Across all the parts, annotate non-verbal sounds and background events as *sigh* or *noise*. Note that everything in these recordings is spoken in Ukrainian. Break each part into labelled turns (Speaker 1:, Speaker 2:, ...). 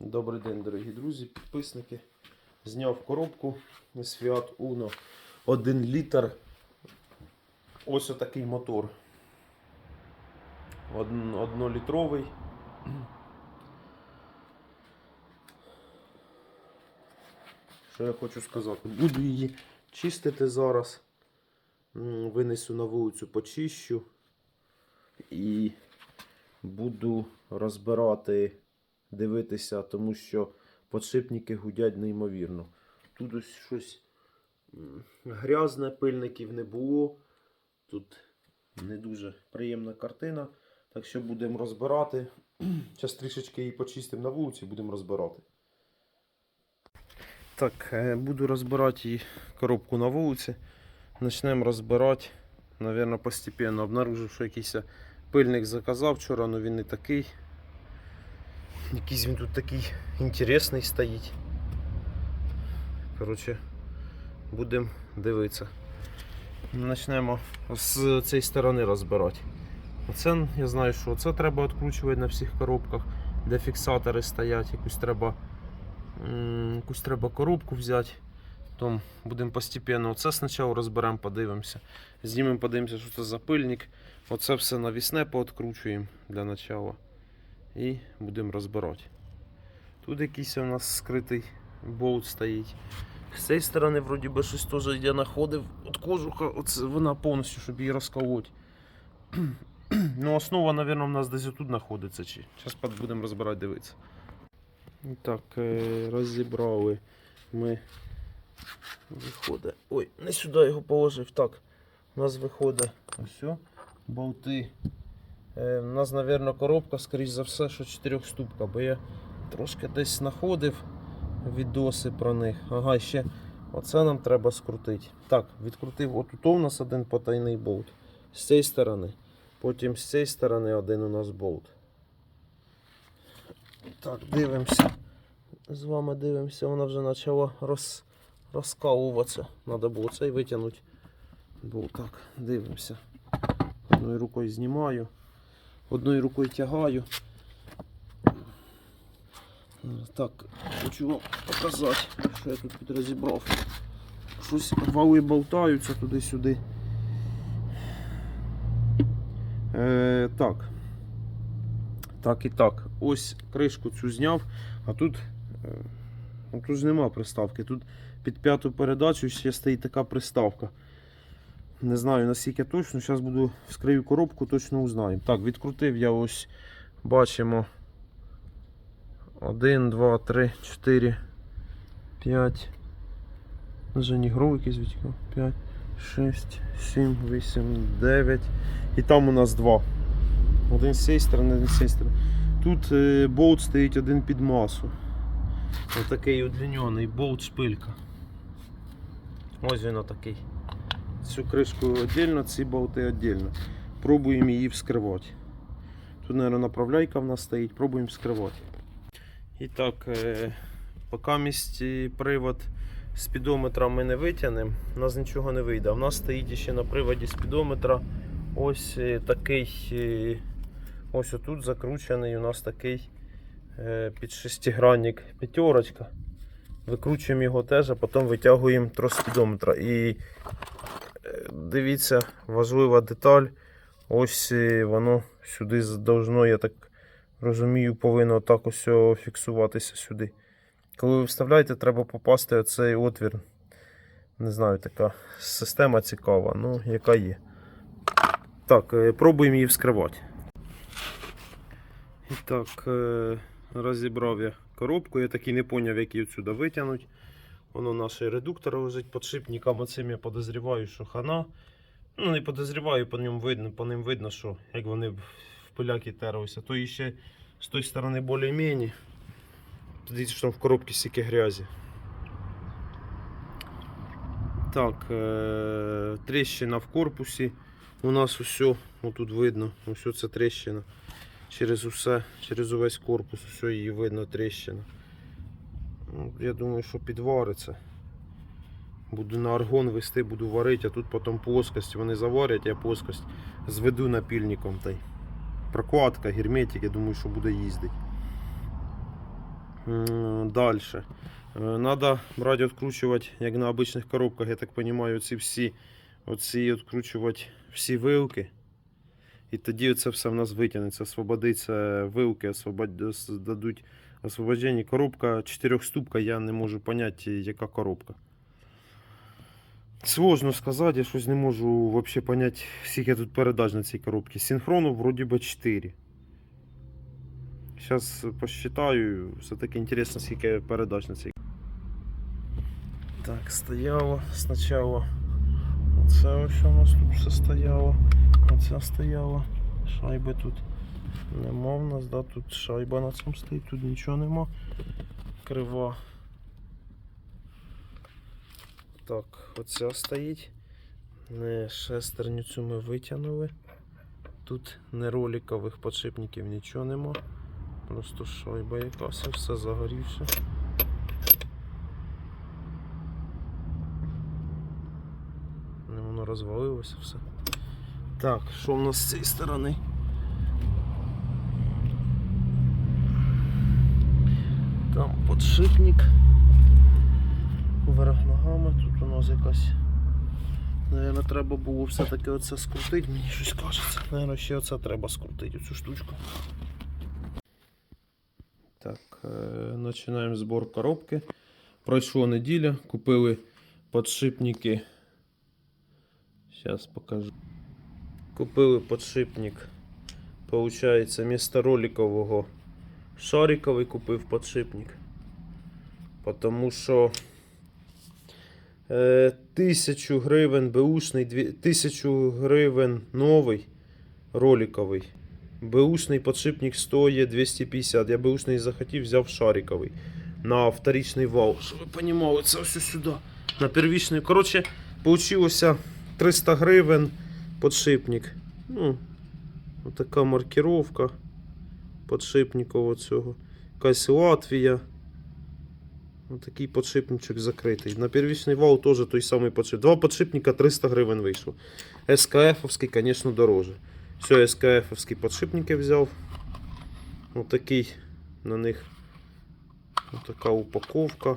Speaker 1: Добрий день, дорогі друзі, підписники. Зняв коробку з Fiat Uno 1 літр. Ось отакий мотор. Однолітровий. Що я хочу сказати? Буду її чистити зараз. Винесу на вулицю, почищу. І буду розбирати, дивитися, тому що подшипники гудять неймовірно. Тут ось щось грязне, пильників не було. Тут не дуже приємна картина. Так що будемо розбирати. *clears throat* Зараз трішечки її почистимо на вулиці будемо розбирати. Так, е, буду розбирати її коробку на вулиці. Почнемо розбирати. Навірно, постепенно обнаружив, що якийсь пильник заказав вчора, але він не такий. Якийсь він тут такий інтересний стоїть. Коротше, будемо дивитися. Почнемо з цієї сторони розбирати. Оце, я знаю, що це треба відкручувати на всіх коробках, де фіксатори стоять, якусь треба, якусь треба коробку взяти. Потім будемо постепенно. Оце спочатку розберемо, подивимося. Знімемо, подивимося, що це за пильник. Оце все навісне пооткручуємо для начала. І будемо розбирати. Тут якийсь у нас скритий болт стоїть. З цієї сторони, вроді би, щось теж я знаходив. От кожуха, оце вона повністю, щоб її розколоти. *clears throat* ну, основа, мабуть, у нас десь тут знаходиться. Чи. Зараз будемо розбирати, дивитися. Так, е, розібрали ми. Виходить. Ой, не сюди його положив. Так. У нас виходить ось болти. Е, у нас, мабуть, коробка, скоріш за все, що 4 ступка, бо я трошки десь знаходив відоси про них. Ага, ще оце нам треба скрутити. Так, відкрутив. Отут у нас один потайний болт. З цієї сторони. Потім з цієї сторони один у нас болт. Так, дивимося. З вами дивимося, вона вже почала роз, розкалуватися. Треба було цей витягнути. Бо так, дивимося. Одною рукою знімаю, одною рукою тягаю. Так, хочу вам показати, що я тут підрозібрав. Щось вали болтаються туди-сюди. Е, так. Так і так. Ось кришку цю зняв, а тут, е, ну, тут ж нема приставки. Тут під п'яту передачу ще стоїть така приставка. Не знаю наскільки точно. Зараз буду вскрию коробку, точно узнаємо. Так, відкрутив я ось бачимо. 1, 2, 3, 4, 5. Вже не гру якийсь відтікав. 5, 6, 7, 8, 9. І там у нас два. Один з цієї сторони, один з цієї сторони. Тут е, болт стоїть один під масу. Отакий удлінений болт шпилька. Ось він отакий. Цю кришку віддільно, ці болти віддільно. Пробуємо її вскривати. Тут, мабуть, направляйка в нас стоїть, пробуємо вскривати. І так, е, поки місці привод спідометра ми не витягнемо, у нас нічого не вийде. У нас стоїть ще на приводі спідометра ось е, такий, е, ось отут закручений у нас такий під шестигранник п'ятерочка. Викручуємо його теж, а потім витягуємо трос спідометра. І дивіться, важлива деталь. Ось е, воно сюди должно, я так розумію, повинно так ось фіксуватися сюди. Коли ви вставляєте, треба попасти в цей отвір. Не знаю, така система цікава, ну яка є. Так, е, пробуємо її вскривати. І так, е, розібрав я коробку, я таки не зрозумів, як її сюди витягнути. Воно наш редуктор лежить подшипником, оцим я подозріваю, що хана. Ну, не подозріваю, по ньому видно, по ним видно, що як вони в пиляки терлися. То ще з тої сторони більш-менш. Дивіться, що там в коробці стільки грязі. Так, е- тріщина в корпусі. У нас усе, отут видно, усе це тріщина. Через усе, через увесь корпус, усе її видно тріщина. Ну, Я думаю, що підвариться. Буду на аргон вести, буду варити, а тут потім плоскость. Вони заварять, я плоскость зведу напільником. Та й прокладка, герметик, я думаю, що буде їздити. Далі. Надо брати, відкручувати, як на обичних коробках, я так розумію, ці всі оці відкручувати всі вилки. І тоді це все в нас витягнеться, освободиться вилки, освобод... дадуть освобождення. Коробка чотирьохступка, я не можу зрозуміти, яка коробка. Сложно сказати, я щось не можу взагалі зрозуміти, скільки тут передач на цій коробці. Синхрону вроді би 4. Зараз посчитаю, все-таки інтересно, скільки передач на цій. Так, стояло спочатку. Оце ось у нас тут все стояло. Оце стояло. Шайби тут нема в нас, да? тут шайба на цьому стоїть, тут нічого нема. Крива. Так, оця стоїть. Не, шестерню цю ми витягнули. Тут не роликових подшипників нічого нема. Просто шайба якась, все загорівше. Не, Воно розвалилося все. Так, що в нас з цієї сторони? Там подшипник. Вверх ногами, тут у нас якась. Наверно, треба було все-таки оце скрутити, мені щось кажеться. Наверно, ще оце треба скрутити, оцю штучку. Так, е, починаємо збор коробки. Пройшла неділя, купили подшипники. Зараз покажу. Купили подшипник. Получається, вместо роликового шариковий купив подшипник. Потому що е, 1000 гривень беушний, дві- 1000 гривень новий роликовий. Беушний подшипник стоїть 250. Я беушний захотів, взяв шариковий. На вторичний вал. Щоб ви розуміли, це все сюди. На первічний. Коротше, получилося 300 гривень подшипник. Ну, така маркировка подшипникового цього. Якась Латвія. Отакий подшипничок закритий. На первічний вал теж той самий подшипник. Два подшипника 300 гривень вийшло. СКФ-овський, звісно, дороже. Все, СКФ-овські подшипники взяв. Отакий на них така упаковка.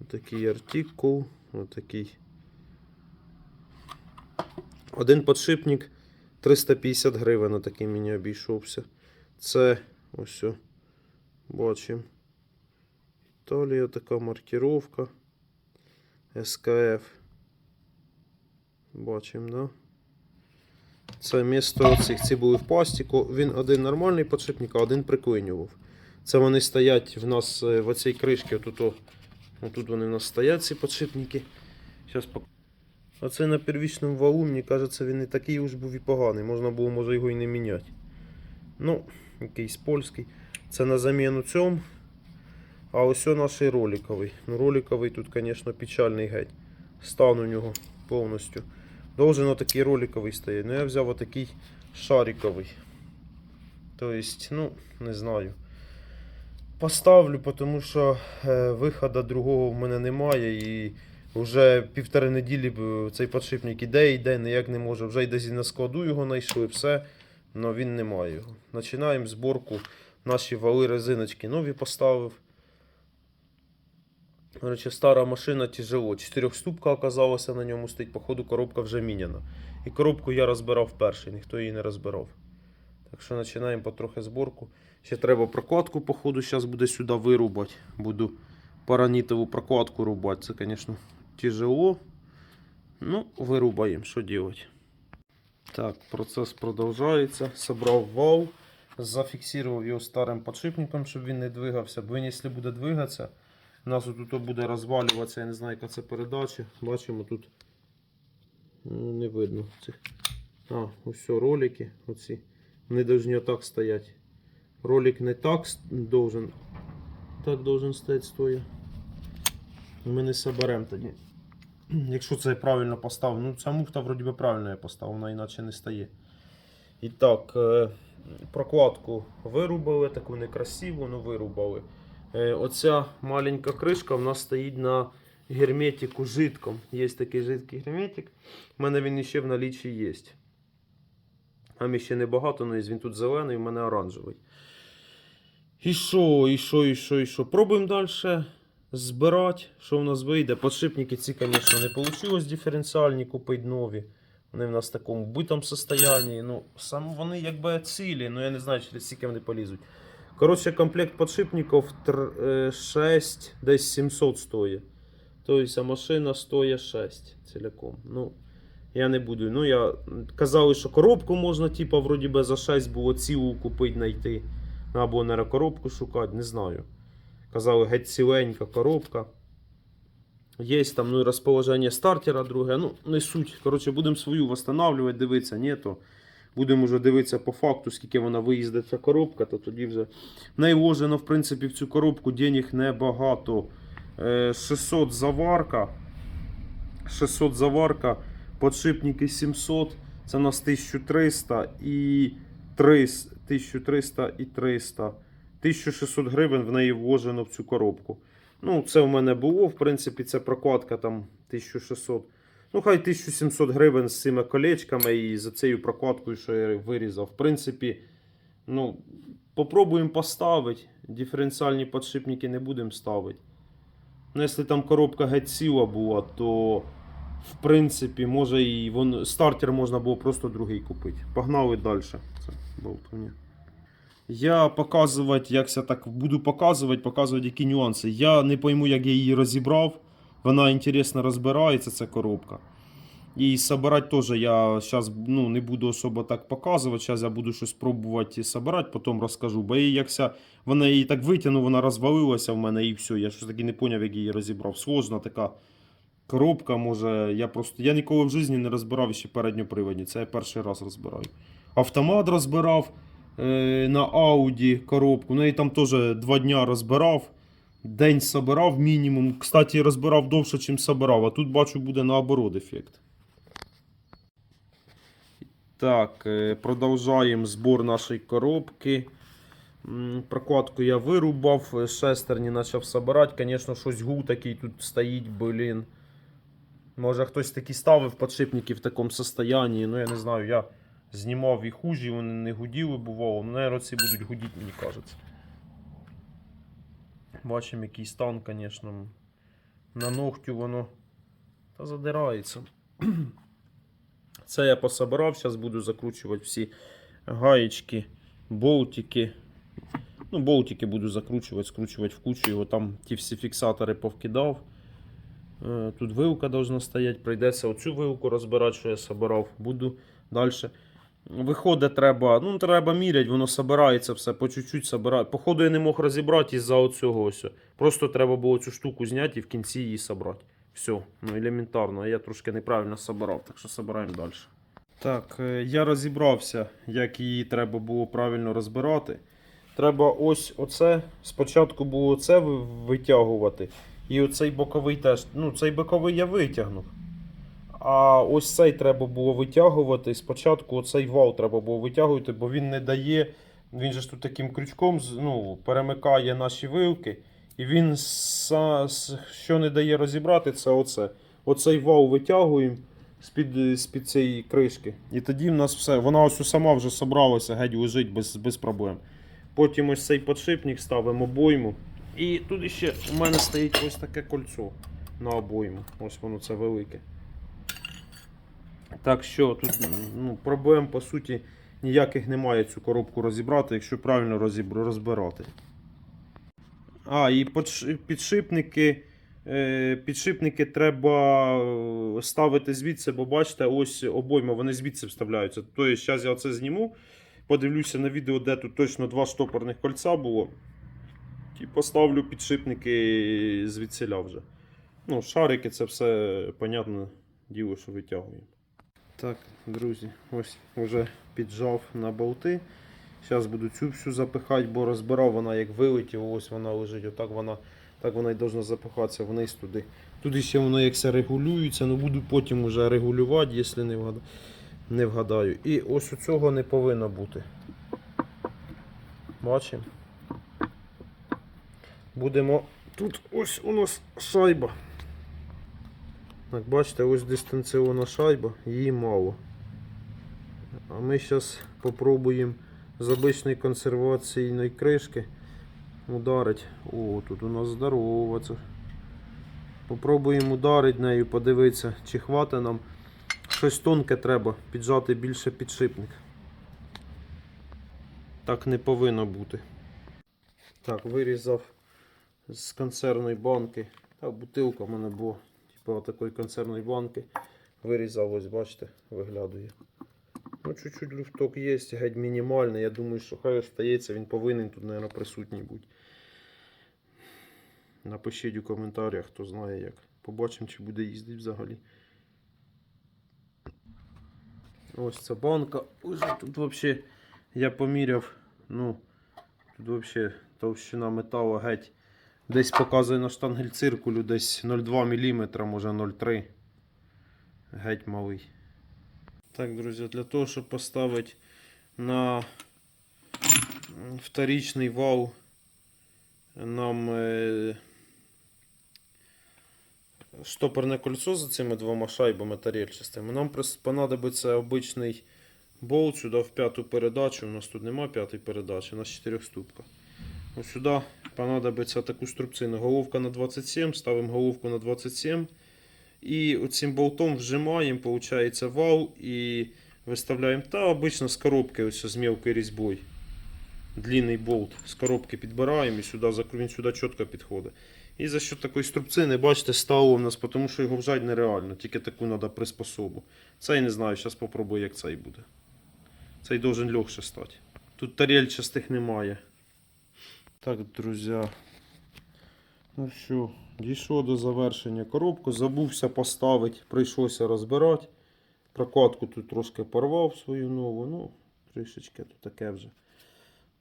Speaker 1: Отакий артикул. Отакий. Один подшипник 350 гривень такий мені обійшовся. Це ось. Бачимо. Італія така маркировка. СКФ. Бачимо, да? Це місто цих ці були в пластику. Він один нормальний подшипник, а один приклинював. Це вони стоять в нас е, в оцій кришці. Отут, отут вони в нас стоять, ці подшипники. Зараз пок... Оце на первічному валу, мені кажеться, він не такий уж був і поганий. Можна було, може, його і не міняти. Ну, якийсь польський. Це на заміну цьому. А ось наш роликовий. Ну, роликовий тут, звісно, печальний геть. Стан у нього повністю. Должен отакий роликовий стояти. Ну я взяв отакий шариковий. Тобто, ну, не знаю. Поставлю, тому що е, виходу другого в мене немає і вже півтори неділі цей подшипник іде, йде, ніяк не може. Вже й десь на складу його знайшли, все, але він не має його. Починаємо зборку. Наші вали резиночки нові поставив. Короче, стара машина тяжело. Чотирьохступка оказалася на ньому стоїть, походу коробка вже міняна. І коробку я розбирав перший, ніхто її не розбирав. Так що починаємо потрохи зборку. Ще треба прокладку, походу, зараз буде сюди вирубати. Буду паранітову прокладку рубати. Це, звісно, тяжело. Ну, вирубаємо, що робити. Так, процес продовжується. Собрав вал, зафіксував його старим подшипником, щоб він не двигався. Бо він, якщо буде двигатися, у нас тут буде розвалюватися, я не знаю, яка це передача. Бачимо тут ну, не видно цих. А, ось ролики. Оці. Вони повинні отак стояти. Ролик не так должен. Так должен стояти стоя. Ми не соберемо тоді. *clears throat* Якщо це правильно поставив. Ну, ця муфта вроді би правильно я поставив, вона іначе не стає. І так, е, прокладку вирубали, таку некрасиву, ну вирубали. Е, Оця маленька кришка в нас стоїть на герметику жидком. Є такий жидкий герметик. У мене він ще в налічі є. Там ще небагато, але він тут зелений, у мене оранжевий. І що, і що, і що, і що? Пробуємо далі збирати. Що в нас вийде? Подшипники ці, звісно, не вийшло диференціальні купити нові. Вони в нас в такому битому состоянні. Ну, вони якби цілі, ну я не знаю, через скільки вони полізуть. Коротше, комплект подшипників 6, десь 700 стоїть. Тобто, машина стоїть 6 ціляком. Ну, я не буду. Ну, я казали, що коробку можна, типа, вроді би за 6 було цілу купити, знайти. Ну, Або не коробку шукати, не знаю. Казали, геть ціленька коробка. Є там ну, розположення стартера друге. Ну, не суть. Коротше, будемо свою встановлювати, дивитися, ні, то будемо вже дивитися по факту, скільки вона виїздить ця коробка, то тоді вже. В неї вложено, в принципі, в цю коробку денег небагато. Е, 600 заварка. 600 заварка, подшипники 700, це у нас 1300 і 300, 1300 і 300. 1600 гривень в неї вложено в цю коробку. Ну, це в мене було, в принципі, це прокладка там 1600. Ну, хай 1700 гривень з цими колечками і за цією прокладкою, що я вирізав. В принципі, ну, попробуємо поставити. Диференціальні подшипники не будемо ставити. Ну, якщо там коробка геть ціла була, то в принципі, може і вон, стартер можна було просто другий купити. Погнали далі. Це болтовня. Я показувати, як я так буду показувати, показувати, які нюанси. Я не пойму, як я її розібрав. Вона інтересно розбирається, ця коробка. І собирати теж я зараз ну, не буду особо так показувати. Зараз я буду щось пробувати собирати, потім розкажу. Бо її якся, вона її так витягнув, вона розвалилася в мене і все. Я щось таки не зрозумів, як її розібрав. Сложна така коробка, може. Я просто я ніколи в житті не розбирав ще передньоприводні. Це я перший раз розбираю. Автомат розбирав е, на Audi коробку. Ну і там теж два дня розбирав. День собирав мінімум. Кстати, розбирав довше, ніж собирав. А тут бачу, буде наоборот ефект. Так, е, продовжаємо збор нашої коробки. Прокладку я вирубав, е, шестерні почав собирати. Звісно, щось гул такий тут стоїть, блін. Може хтось такі ставив подшипники в такому состоянні. Ну я не знаю, я знімав і хужі, вони не гуділи, бувало. Ну, наверное, ці будуть гудіти, мені кажеться. Бачимо, який стан, звісно. На ногтю воно та задирається. *clears throat* Це я пособирав, зараз буду закручувати всі гаєчки, болтики. Ну, болтики буду закручувати, скручувати в кучу. Його там ті всі фіксатори повкидав. Е, Тут вилка должна стояти. Прийдеться оцю вилку розбирати, що я собирав. Буду далі. Виходить, треба, ну треба міряти, воно собирається все по чуть-чуть собирає. Походу я не мог розібрати із-за оцього ось. Просто треба було цю штуку зняти і в кінці її собрати. Все, ну елементарно, я трошки неправильно собирав, так що собираємо далі. Так, е, я розібрався, як її треба було правильно розбирати. Треба ось оце. Спочатку було це витягувати. І оцей боковий теж. Ну, цей боковий я витягнув. А ось цей треба було витягувати. Спочатку оцей вал треба було витягувати, бо він не дає. Він же ж тут таким крючком ну, перемикає наші вилки. І він що не дає розібрати, це оце. Оцей вал витягуємо з-під, з-під цієї кришки. І тоді в нас все. Вона ось сама вже собралася, геть лежить без, без проблем. Потім ось цей подшипник ставимо обойму. І тут ще у мене стоїть ось таке кольцо на обойму. Ось воно це велике. Так що тут ну, проблем по суті ніяких немає цю коробку розібрати, якщо правильно розбирати. А, і підшипники. е, Підшипники треба е, ставити звідси, бо бачите, ось обойма, вони звідси вставляються. Тобто, зараз я оце зніму, подивлюся на відео, де тут точно два штопорних кольця було. І поставлю підшипники звідсіля вже. Ну, шарики це все, понятне діло, що витягуємо. Так, друзі, ось вже піджав на болти. Зараз буду цю всю запихати, бо розбирав вона як вилетіла, ось вона лежить, отак вона, так вона і повинна запихатися вниз туди. Туди ще воно якся регулюється, ну буду потім вже регулювати, якщо не вгадаю. Не вгадаю. І ось у цього не повинно бути. Бачимо. Будемо. Тут ось у нас шайба. Так, бачите, ось дистанційна шайба, її мало. А ми зараз спробуємо з обичної консерваційної кришки ударить. О, тут у нас здорова. Це. Попробуємо ударити нею, подивитися, чи хватить нам. Щось тонке треба, піджати більше підшипник. Так не повинно бути. Так, вирізав з консервної банки. Та бутилка в мене була. Типу такої консервної банки. Вирізав, ось бачите, виглядає. Ну, чуть-чуть люфток є, геть мінімальний. Я думаю, що хай остається, він повинен тут, мабуть, присутній бути. Напишіть у коментарях, хто знає як. Побачимо, чи буде їздити взагалі. Ось ця банка. Ось тут взагалі я поміряв. Ну, тут взагалі товщина металу геть. Десь показує на штангель циркулю десь 0,2 мм, може 0,3. Геть малий. Так, друзі, для того, щоб поставити на вторичний вал нам е, штопорне кольцо за цими двома шайбами тарельчастими. Нам понадобиться обичний болт сюди в п'яту передачу. У нас тут нема п'ятої передачі, у нас 4 ступка. Ось сюди понадобиться таку струбцину. Головка на 27, ставимо головку на 27. І оцим болтом вжимаємо, виходить, вал і виставляємо. Та обично з коробки ось з мелкою різьбою. Длинний болт з коробки підбираємо і сюди він сюди чітко підходить. І за що такої струбцини, бачите, стало у нас, тому що його вжати нереально, тільки таку треба приспособу. Цей не знаю, зараз попробую, як цей буде. Цей должен легше стати. Тут тарельчастих немає. Так, друзі. Ну що, дійшло до завершення коробку, забувся поставити, прийшлося розбирати. Прокладку тут трошки порвав свою нову, ну, трішечки тут таке вже.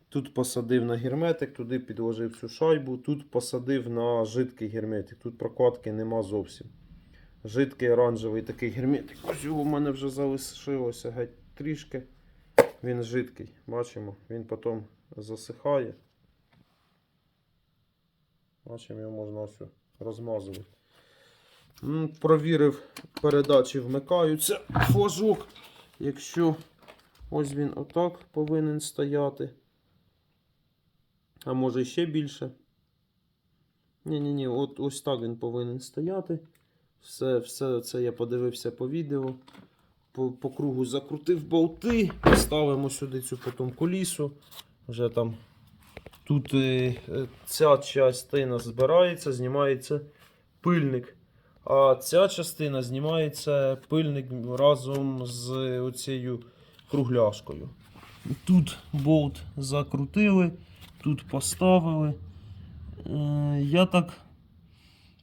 Speaker 1: Тут посадив на герметик, туди підложив цю шайбу, тут посадив на жидкий герметик. Тут прокладки нема зовсім. Жидкий оранжевий такий герметик. Ось його в мене вже залишилося геть трішки. Він жидкий, бачимо, він потім засихає. Бачимо, його можна ось розмазувати. Провірив, передачі вмикаються. Флажок, якщо ось він отак повинен стояти. А може ще більше. Ні-ні-ні, от ось так він повинен стояти. Все, все це я подивився по відео. По, по кругу закрутив болти, ставимо сюди цю потім колісу. Вже там тут е, е, ця частина збирається, знімається пильник. А ця частина знімається пильник разом з оцією кругляшкою. Тут болт закрутили, тут поставили. Е, Я так,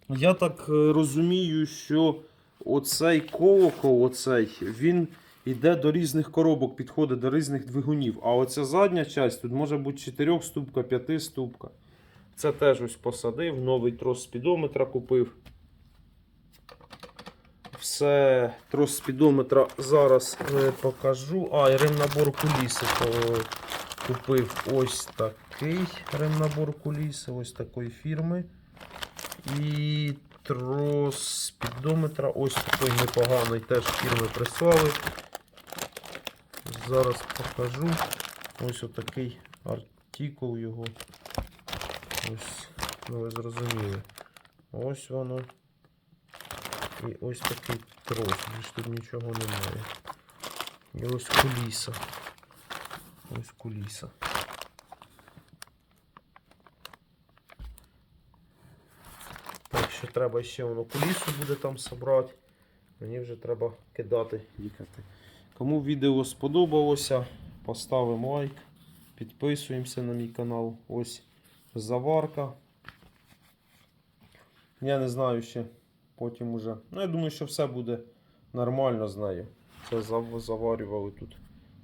Speaker 1: я так розумію, що оцей колокол, оцей, він йде до різних коробок, підходить до різних двигунів. А оця задня часть тут може бути 4 ступка, 5 ступка. Це теж ось посадив, новий трос спідометра купив. Все, трос спідометра зараз покажу. А, і ремнабор куліси купив ось такий ремнабор куліси, ось такої фірми. І трос спідометра ось такий непоганий теж фірми прислали. Зараз покажу. Ось отакий артикул його. Ось, ну ви зрозуміли. Ось воно. І ось такий трос. Більш тут нічого немає. І ось куліса. Ось куліса. Так, ще треба ще воно кулісу буде там собрати. Мені вже треба кидати, їхати. Кому відео сподобалося, поставимо лайк, підписуємося на мій канал. Ось заварка. Я не знаю ще потім уже. Ну, я думаю, що все буде нормально з нею. Це заварювали тут.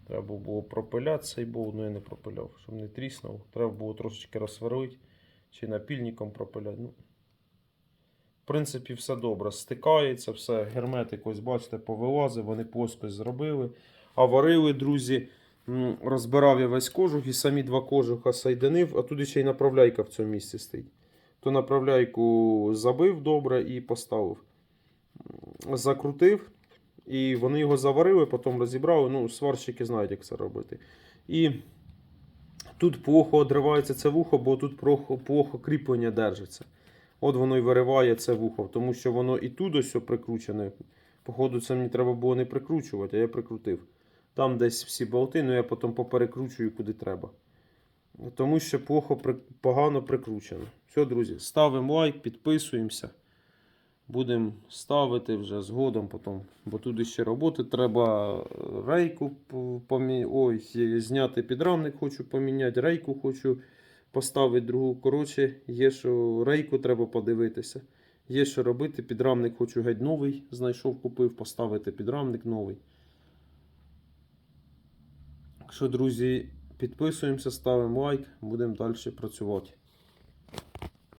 Speaker 1: Треба було пропиляти цей болт, ну я не пропиляв, щоб не тріснув. Треба було трошечки розсверлити чи напільником пропиляти. Ну, в принципі, все добре. Стикається, все, герметик, ось бачите, повилазив, вони плоскость зробили. А варили, друзі, розбирав я весь кожух і самі два кожуха сайденив, а туди ще й направляйка в цьому місці стоїть. То направляйку забив добре і поставив. Закрутив, і вони його заварили, потім розібрали. Ну, сварщики знають, як це робити. І Тут плохо одривається це вухо, бо тут плохо, плохо кріплення держиться. От воно і вириває це вухо, тому що воно і тут ось прикручене. Походу, це мені треба було не прикручувати, а я прикрутив. Там десь всі болти, ну я потім поперекручую куди треба. Тому що плохо, погано прикручено. Все, друзі, ставимо лайк, підписуємося. Будемо ставити вже згодом потім. Бо тут ще роботи треба рейку помі... Ой, зняти підрамник хочу поміняти, рейку хочу поставити другу. Коротше, є що рейку треба подивитися. Є що робити, підрамник хочу геть новий. Знайшов, купив, поставити підрамник новий. Якщо, друзі, підписуємося, ставимо лайк, будемо далі працювати.